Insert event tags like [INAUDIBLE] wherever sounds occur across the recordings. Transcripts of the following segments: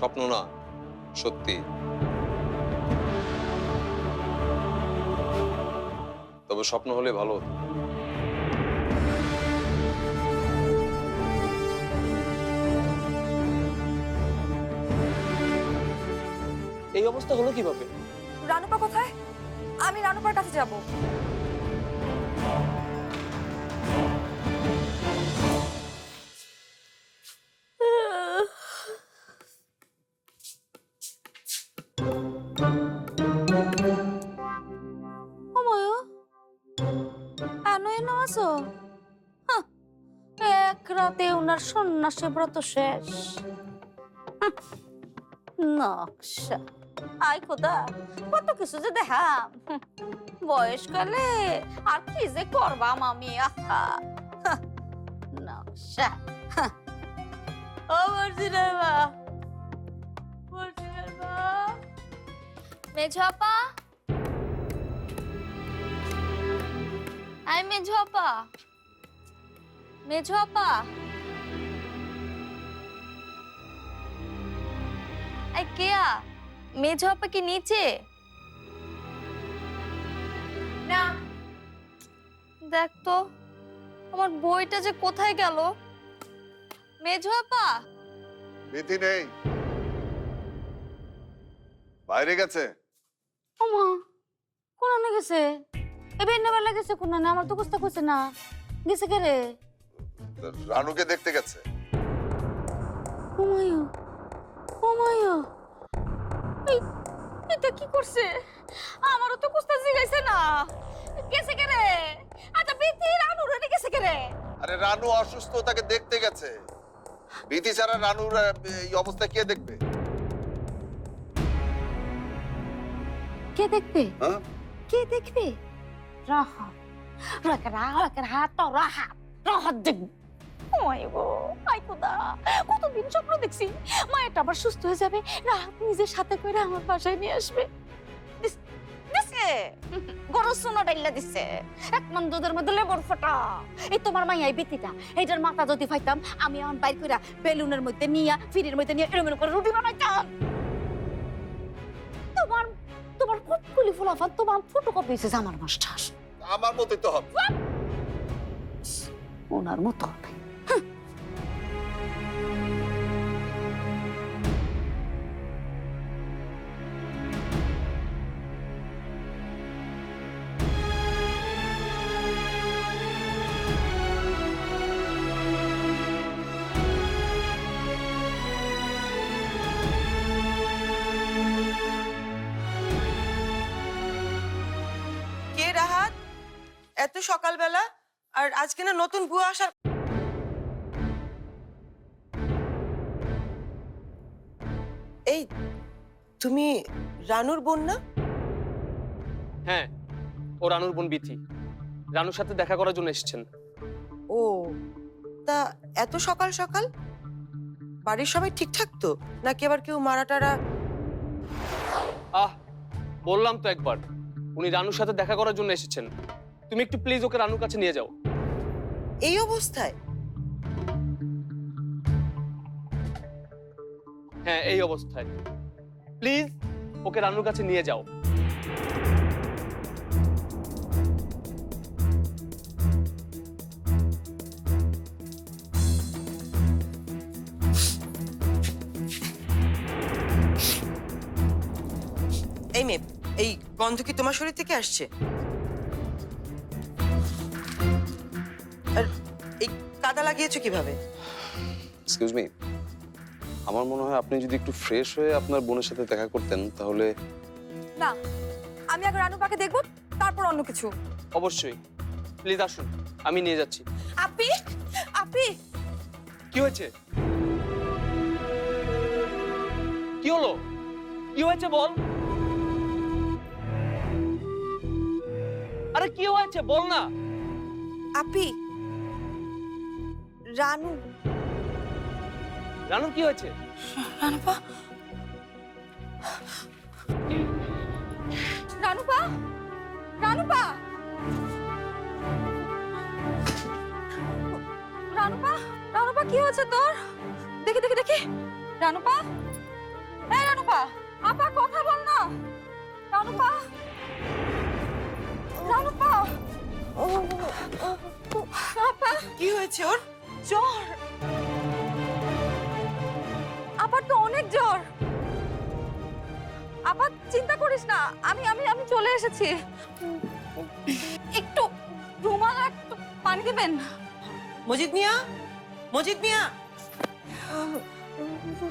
স্বপ্ন না সত্যি। তবে স্বপ্ন হলে ভালো হতো। এই অবস্থা হলো কীভাবে? রানুপা কোথায়? আমি রানুপার কাছে যাব। অময়? আনো এনো আছো হাহ, এক রাতে ওনার সন্ন্যাসী ব্রত শেষ। নকশা। আই খোদা কত কিছু যে দেখাম। বয়সকালে আর কি যে করবাম আমি আহা। নকশা। ও মর্জিনার মেঝো আপা আই মেঝো আপা মেঝো আই কেয়া মেঝো আপা কি নিচে? না। দেখ তো আমার বইটা যে কোথায় গেল? মেঝো আপা বিধি নেই। বাইরে গেছে? ওমা কোন আনে গেছে? এবার নেবার গেছে কোন আনে আমার তো কুস্তা কইছে না। গেছে কে রে? রানুকে দেখতে গেছে। ওমায়ো ওমায়ো। এটা কি করছে? আমারও তো কুস্তা জিগাইছে না। গেছে কে রে? আচ্ছা বিতি রানু রে গেছে কে রে? আরে রানু অসুস্থ তাকে দেখতে গেছে। বিধি ছাড়া রানুর এই অবস্থা কে দেখবে? কে দেখবে? হ্যাঁ? কে দেখবে? রাহাত রাখা রাখা হাত তো রাহাত রাহাত দেখবে ওই গো আই খোদা কতদিন স্বপ্ন দেখছি। মায়েরটা আবার সুস্থ হয়ে যাবে। রাহাত নিজের সাথে করে আমার বাসায় নিয়ে আসবে। দিছে। সোনা ডাইলা দিছে। এক মন দুধের মধ্যে লেবর ফোটা। এই তোমার মাইয়াই বিতিটা এইটার মাথা যদি ফাইতাম আমি এখন বাইর কইরা বেলুনের মধ্যে নিয়া ফিরির মধ্যে নিয়ে এরম করে রুটি বানাইতাম। তোমার তোমার কতগুলি ফুলাফান তোমার ফটো কপি হয়েছে আমার মাস্টার। আমার মতোই তো হবে। ওনার মতো হবে। সকালবেলা আর আজকে না নতুন বুয়া আসার এই তুমি রানুর বোন না? হ্যাঁ ও রানুর বোন বিথি। রানুর সাথে দেখা করার জন্য এসেছেন। ও তা এত সকাল সকাল? বাড়ির সবাই ঠিকঠাক তো? নাকি আবার কেউ মারা টারা আহ বললাম তো একবার উনি রানুর সাথে দেখা করার জন্য এসেছেন। তুমি একটু প্লিজ ওকে রানুর কাছে নিয়ে যাও। এই অবস্থায়? হ্যাঁ এই অবস্থায়। প্লিজ ওকে রানুর কাছে নিয়ে যাও। এই মেয়ে এই গন্ধ কি তোমার শরীর থেকে আসছে? লাগিয়েছো কীভাবে? এক্সকিউজ মি আমার মনে হয় আপনি যদি একটু ফ্রেশ হয়ে আপনার বোনের সাথে দেখা করতেন তাহলে না আমি আগে রানুপাকে দেখব তারপর অন্য কিছু। অবশ্যই। প্লিজ আসুন আমি নিয়ে যাচ্ছি। আপি আপি! কি হয়েছে? কি হলো? কি হয়েছে বল? আরে কি হয়েছে? বল না। আপি রানু রানুর কি হয়েছে রানুপা রানুপা রানুপা রানুপা রানুপা কি হয়েছে তোর দেখি দেখি দেখি রানুপা এই রানুপা আপা কথা বল না রানুপা রানুপা আপা কি হয়েছে ওর জ্বর। আপার তো অনেক জ্বর। আপা চিন্তা করিস না আমি আমি আমি চলে এসেছি। একটু রুমাল আর একটু পানি দিবেন। মজিদ মিয়া মজিদ মিয়া।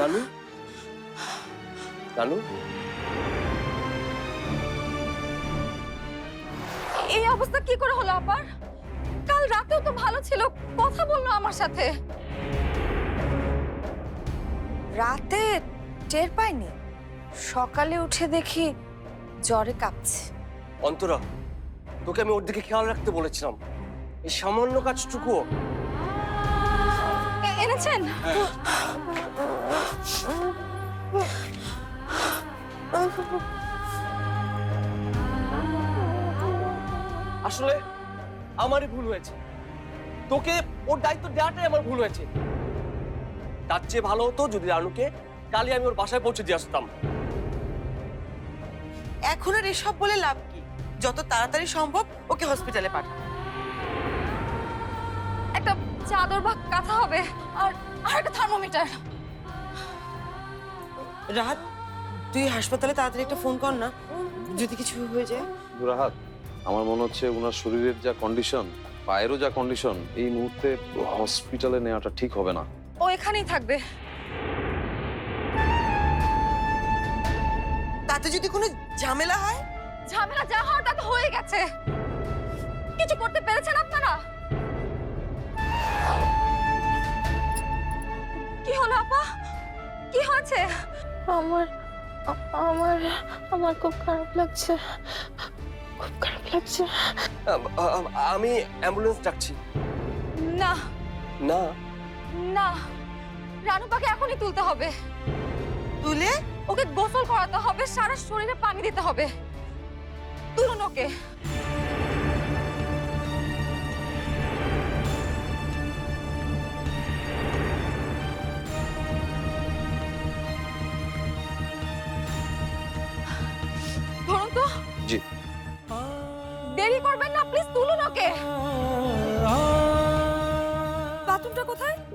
রানু রানু এই অবস্থা কি করে হলো আপার? কাল রাতেও তো ভালো ছিল। কথা বলল আমার সাথে। রাতে টের পাইনি? সকালে উঠে দেখি জ্বরে কাঁপছে। অন্তরা তোকে আমি ওর দিকে খেয়াল রাখতে বলেছিলাম। এই সামান্য কাজটুকু এ- এনেছেন? আসলে আমারই ভুল হয়েছে। তোকে ওর দায়িত্ব দেওয়াটাই আমার ভুল হয়েছে। তার চেয়ে ভালো হতো যদি রানুকে কালই আমি ওর বাসায় পৌঁছে দিয়ে আসতাম। এখন আর এসব বলে লাভ কি? যত তাড়াতাড়ি সম্ভব ওকে হসপিটালে পাঠা একটা চাদর বা কাঁথা হবে আর আর একটা থার্মোমিটার রাত তুই হাসপাতালে তাড়াতাড়ি একটা ফোন কর না। যদি কিছু হয়ে যায়। দুরাহাত আমার মনে হচ্ছে ওনার শরীরের যা কন্ডিশন পায়েরও যা কন্ডিশন এই মুহূর্তে হসপিটালে নেওয়াটা ঠিক হবে না। ও এখানেই থাকবে। তাতে যদি কোনো ঝামেলা হয়? ঝামেলা যা হওয়ার তা তো হয়ে গেছে। কিছু করতে পেরেছেন আপনারা? কি হলো আপা? কি হয়েছে? আমার আমার আমার খুব খারাপ লাগছে। খুব খারাপ লাগছে। আম- অ্যাম্বুলেন্স ডাকছি। না। না। না। রানুপাকে এখনই তুলতে হবে। তুলে? ওকে গোসল করাতে হবে সারা শরীরে পানি দিতে হবে। তুলুন ওকে।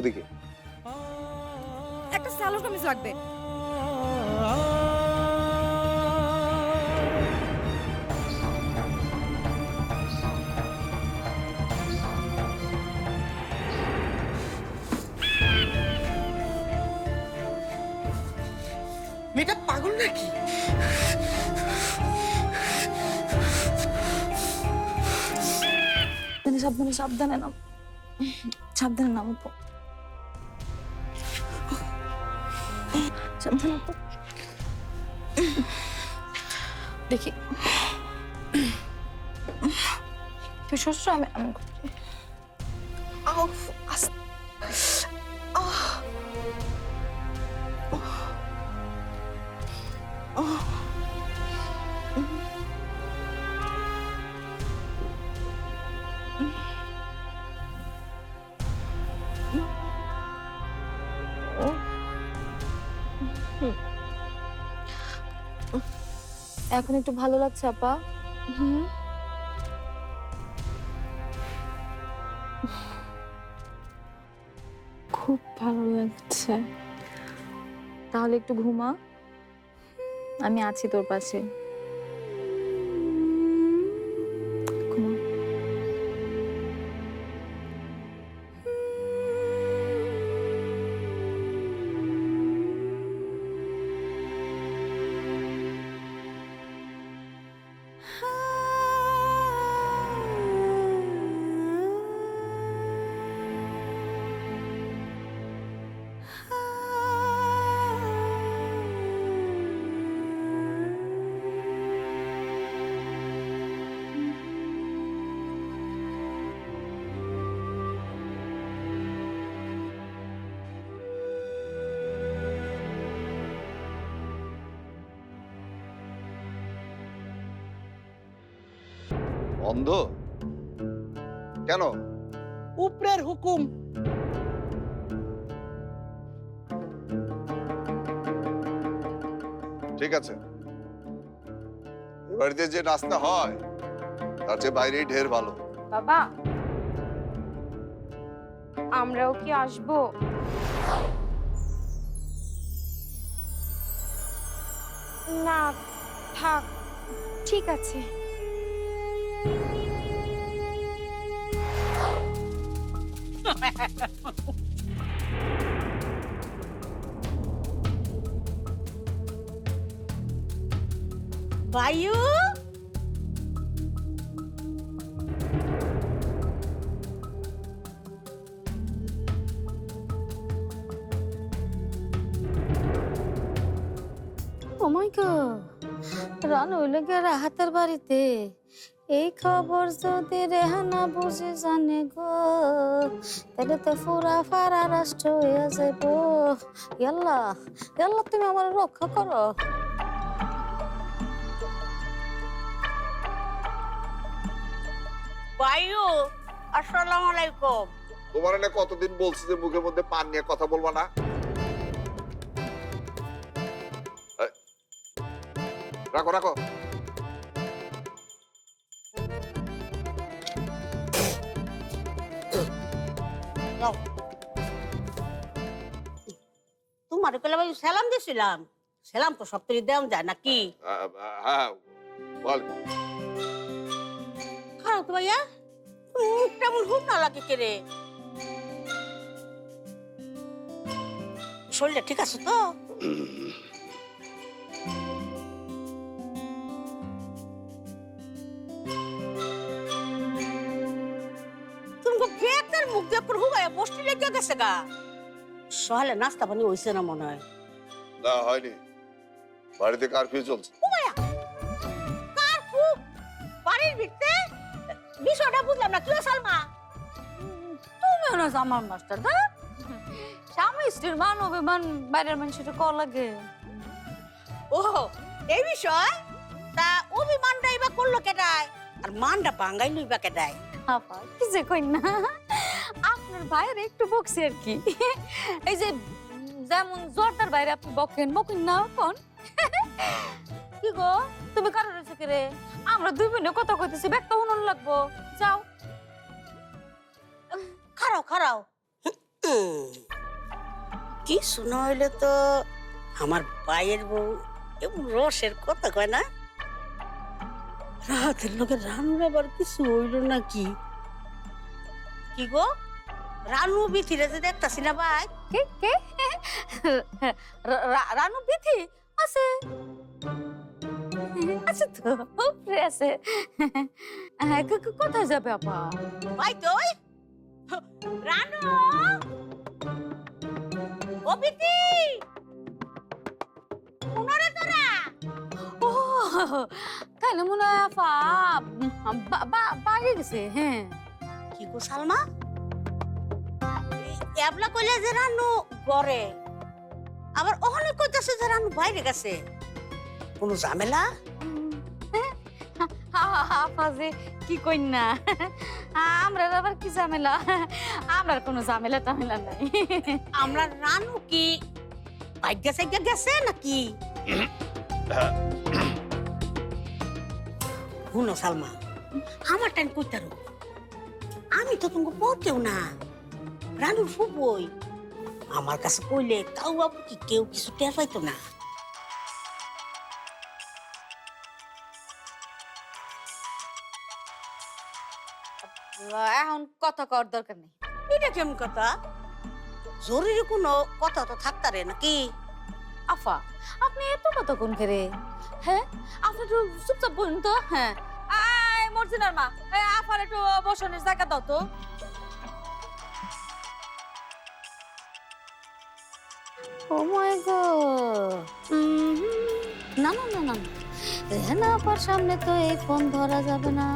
ওদিকে। একটা স্যালো কামিজ লাগবে। মেয়েটা পাগল নাকি? সাবধানে সাবধানে নাম সাবধানে নাম সাবধানে। দেখি শস্য আমি আমি করছি। এখন একটু ভালো লাগছে আপা। হুম। খুব ভালো লাগছে। তাহলে একটু ঘুমা। আমি আছি তোর পাশে। বন্ধ? কেন? উপরের হুকুম। ঠিক আছে। বাড়িতে যে নাস্তা হয় তার চেয়ে বাইরেই ঢের ভালো। বাবা আমরাও কি আসব? না থাক ঠিক আছে। বায়ু ও মাই গড রান হইলে গিয়ে রাহাতের বাড়িতে এই খবর যদি রেহানা বুঝে জানে গো তাহলে তো ফুরা ফারা রাষ্ট্র হয়ে যাব ইয়াল্লা ইয়াল্লা তুমি আমার রক্ষা করো। বায়ু আসসালামু আলাইকুম। তোমার না কতদিন বলছি যে মুখের মধ্যে পান নিয়ে কথা বলবা না? রাখো রাখো। তোমার সালাম দিছিলাম। সালাম তো থেকে দেওয়া যায় হ্যাঁ বল। খারাপ তো ভাইয়া মুখটা এমন হুক না লাগে কে রে শরীরটা ঠিক আছে তো? তুমি বেকার মুখ দিয়ে করে হুগায় বসতে লেগে গেছে গা। সকালে নাস্তা পানি হইছে না মনে হয়? না হয়নি। বাড়িতে কারফিউ চলছে। কার খুব বাড়ির ভিতরে? বিষয়টা বুঝলাম না কি সালমা তুমিও না আমার মাস্টার দা স্বামী স্ত্রীর মান অভিমান বাইরের মানুষের কল লাগে। ও এই বিষয়? তা অভিমানটা এবার করল কেটায় আর মানটা পাঙ্গাই লইবা কেটায় আপা কি যে কই না? আপনার বাইরে একটু বকছি আর কি। এই যে যেমন জোরদার বাইরে আপনি বকেন বকেন না কোন? কি গো, তুমি কারোর থেকে রে? আমরা দুই বোনে কথা কইতেছি ব্যাগটা উনুন লাগবো। যাও। খারাও খারাও কি শোনা হইলে তো? আমার বাইয়ের বউ এমন রসের কথা কয় না? রাতের লোকে রানুর আবার কিছু হইল নাকি? কি গো? রানু বিথিরে যে দেখতাছি না ভাই? কে কে? রানু বিথি? আছে। তো উপরে আছে। হ্যাঁ, কোথায় যাবে আপা? ভাই তুই? রানু? ও বিথি? উনারে তোরা। ও তাহলে মনে হয় আপা বা- বা- গেছে হ্যাঁ। কি গো সালমা? এবলা কইলে যে রানু গড়ে আবার ওখানে কইতাছে যে রানু বাইরে গেছে। কোনো ঝামেলা? আপা যে কি না। আমরা আবার কি ঝামেলা? আমরা কোনো ঝামেলা টামেলা নাই। আমরা রানু কি ভাগ্য সাইগ্য গেছে নাকি? শুনো সালমা আমার টাইম কইতারো। আমি তো তোমাকে পড়তেও না। রানুর ফুবই আমার কাছে কইলে কাউ বাবু কি কেউ কিছু টের পাইতো না। এখন কথা কর দরকার নেই। এটা কেমন কথা? জরুরি কোনো কথা তো থাকতারে নাকি? আফা আপনি এত কথা কোন করে হ্যাঁ? আপনি একটু চুপচাপ বলুন তো হ্যাঁ। আয় মর্জিনার মা। আফার একটু বসানোর জায়গা দাও তো। ও মাই গড না না না না না। রেহানা আপার সামনে তো এই ফোন ধরা যাবে না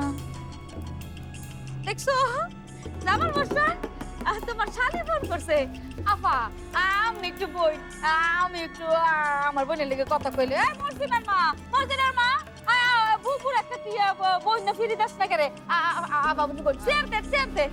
দেখছ জামাল বসান তোমার শালি ফোন করছে আফা আমি একটু বই আমি একটু আহ, আমার বোনের লেগে কথা কইলে এই মর্জিনার মা মর্জিনার মা বুকুর একটা টিয়া বন্যা ফিরি দাস না করে বাবু বল শেয়ার দে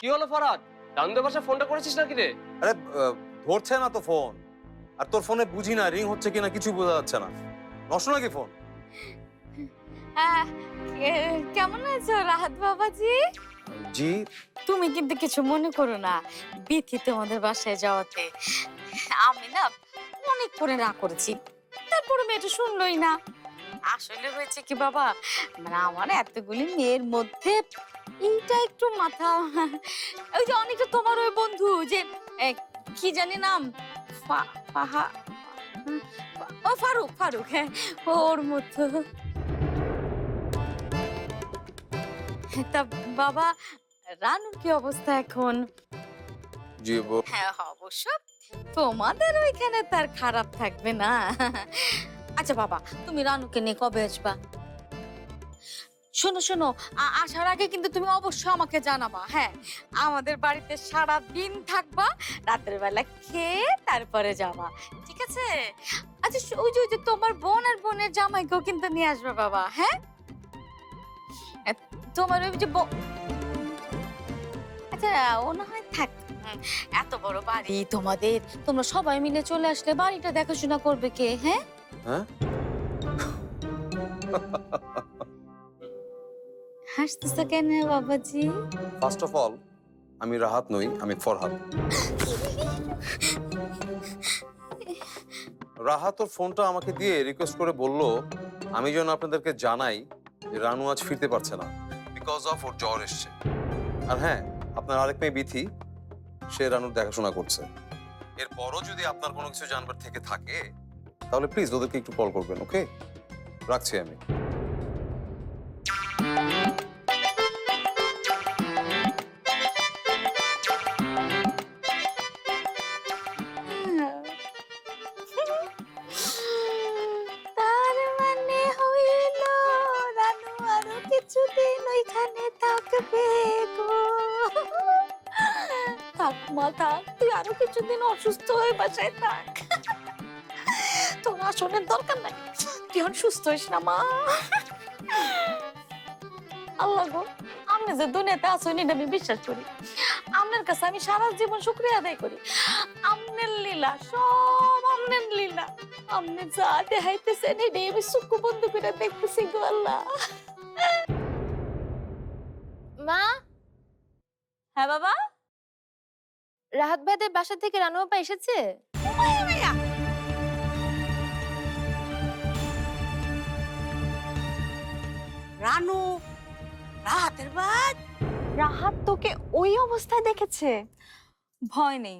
কি হলো ফরাদ? রানুদের বাসায় ফোনটা করেছিস নাকি রে? আরে ধরছে না তো ফোন। আর তোর ফোনে বুঝি না রিং হচ্ছে কিনা কিছু বোঝা যাচ্ছে না। নষ্ট নাকি ফোন? কেমন আছো রাহাত বাবাজি? জি। তুমি কিন্তু কিছু মনে করো না বিথি তোমাদের বাসায় যাওয়াতে। আমি না অনেক করে না করেছি তারপরে মেয়েটা শুনলই না। আসলে হয়েছে কি বাবা মানে আমার এতগুলি মেয়ের মধ্যে এইটা একটু মাথা ওই যে অনেকটা তোমার ওই বন্ধু যে কি জানি নাম? ও ফারুক ফারুক হ্যাঁ ওর মতো। তা বাবা রানুর কি অবস্থা এখন? হ্যাঁ অবশ্য তোমাদের ওইখানে তার খারাপ থাকবে না। আচ্ছা বাবা তুমি রানুকে নিয়ে কবে আসবা? শোনো শোনো আসার আগে কিন্তু তুমি অবশ্যই আমাকে জানাবা হ্যাঁ? আমাদের বাড়িতে সারা দিন থাকবা রাতের বেলা খেয়ে তারপরে যাবা ঠিক আছে? আচ্ছা ওই যে ওই যে তোমার বোন আর বোনের জামাইকেও কিন্তু নিয়ে আসবে বাবা হ্যাঁ? তোমার ওই যে আচ্ছা ও না হয় থাক এত বড় বাড়ি তোমাদের তোমরা সবাই মিলে চলে আসলে বাড়িটা দেখাশোনা করবে কে হ্যাঁ? হ্যাঁ? [LAUGHS] কেন বাবাজি? ফার্স্ট অফ অল আমি রাহাত নই, আমি ফরহাদ। রাহাত ওর ফোনটা আমাকে দিয়ে রিকোয়েস্ট করে বলল, আমি যেন আপনাদেরকে জানাই যে রানু আজ ফিরতে পারছে না বিকজ অফ ওর জ্বর এসছে। আর হ্যাঁ আপনার আরেক মেয়ে বিথি, সে রানুর দেখাশোনা করছে। এরপরও যদি আপনার কোনো কিছু জানবার থেকে থাকে, তাহলে প্লিজ ওদেরকে একটু কল করবেন ওকে রাখছি আমি। তোর দরকার নাই। তুই এখন সুস্থ হইস না মা। আল্লাহ গো আমি যে দুনিয়াতে আসইনি আমি বিশ্বাস করি। আপনার কাছে আমি সারা জীবন শুক্রিয়া আদায় করি। আমনের লীলা সব আমনের লীলা। আমনে যা দেখাইতেছেন এটাই আমি চক্ষু বন্ধ করে দেখতেছি গো আল্লাহ। মা? হ্যাঁ বাবা? রাহাত ভাইদের বাসা থেকে রানু আপা এসেছে? রানু রাতের বাদ রাহাত তোকে ওই অবস্থায় দেখেছে? ভয় নেই।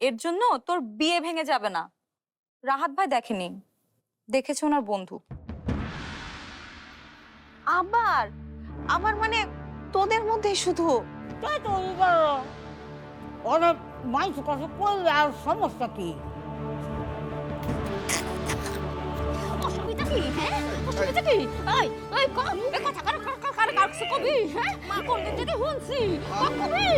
এর জন্য তোর বিয়ে ভেঙে যাবে না। রাহাত ভাই দেখেনি। দেখেছে ওনার বন্ধু। আবার? আবার মানে তোদের মধ্যে শুধু? তাই তো এবার ওরা মাইস করলে আর সমস্যা কি? কি হ্যাঁ হচ্ছে কি এই এই কম এই কথা কার কার কার কার কবি হ্যাঁ কোন দিন যদি হুনছি কবি